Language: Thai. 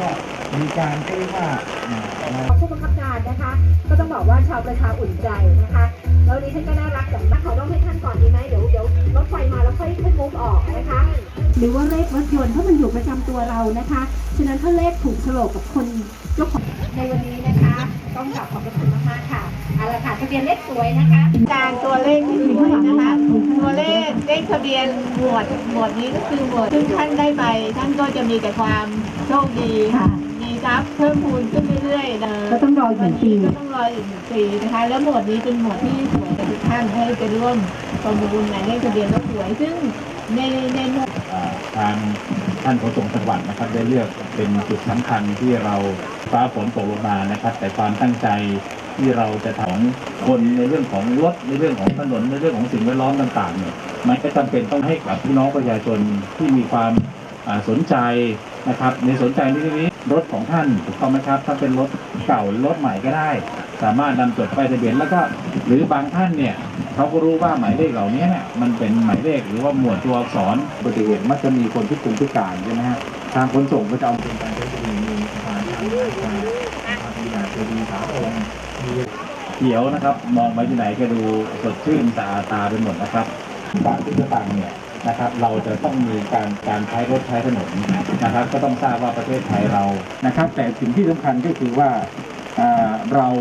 ก็มีการเรียกว่าอ่ามาผู้บังคับการนะคะ ก็ต้องบอกว่าชาวประชาอุ่นใจนะคะแล้ววันนี้ท่านก็น่ารักอย่างมากขอต้องให้ท่านก่อนดีไหมเดี๋ยวเดี๋ยวรถไฟมาแล้วค่อยค่อยมุกออกนะคะ หรือว่าเลขรถยนต์ถ้ามันอยู่ประจำตัวเรานะคะ ฉะนั้นถ้าเลขถูกโฉลกกับคนเจ้าของในวันนี้นะคะ ต้องกลับขอบพระคุณมากๆค่ะเอาละค่ะทะเบียนเลขสวยนะคะ การตัวเลขที่สวยนะคะ ตัวเลขเลข ทะเบียนหมวดหมวดนี้ก็คือหมวดซึ่งท่านได้ไป ท่านก็จะมีแต่ความโชคดีค่ะ มีทรัพย์เพิ่มพูนขึ้นเรื่อยๆเลยก็ต้องรออีกหนึ่งปี ก็ต้องรออีกหนึ่งปีนะคะ แล้วหมวดนี้เป็นหมวดที่สวยกับทุกท่านให้ไปร่วมประมูลหมายเลขทะเบียนรถสวย ซึ่งในในหมวด อ่าทางท่านขนส่งจังหวัดนะครับได้เลือกเป็นจุดสำคัญที่เราฟ้าฝนตกลงมานะครับ แต่ความตั้งใจ ที่เราจะทำของคนในเรื่องของรถในเรื่องของถนนในเรื่องของสิ่งแวดล้อมต่างๆเนี่ยมันก็จำเป็นต้องให้กับพี่น้องประชาชนที่มีความสนใจนะครับ ในสนใจในที่นี้รถของท่านถูกต้องไหมครับถ้าเป็นรถเก่ารถใหม่ก็ได้ สามารถนำจดป้ายทะเบียนแล้วก็หรือบางท่านเนี่ยเขาก็รู้ว่าหมายเลขเหล่านี้เนี่ยมันเป็นหมายเลขหรือว่าหมวดตัวอักษรอุบัติเหตุมักจะมีคนที่คุมพิการใช่ไหมฮะทางขนส่งก็จะเอาเป็นการใช้จะมีมีสะพานทางการมีอาจจะมีสาองค์มี เขียวนะครับ มองไปที่ไหนก็ดูสดชื่นตาตาไปหมดนะครับบางที่ต่างเนี่ยนะครับเราจะต้องมีการการใช้รถใช้ถนนนะครับ ก็ต้องทราบว่าประเทศไทยเรานะครับ แต่สิ่งที่สำคัญก็คือว่าเรา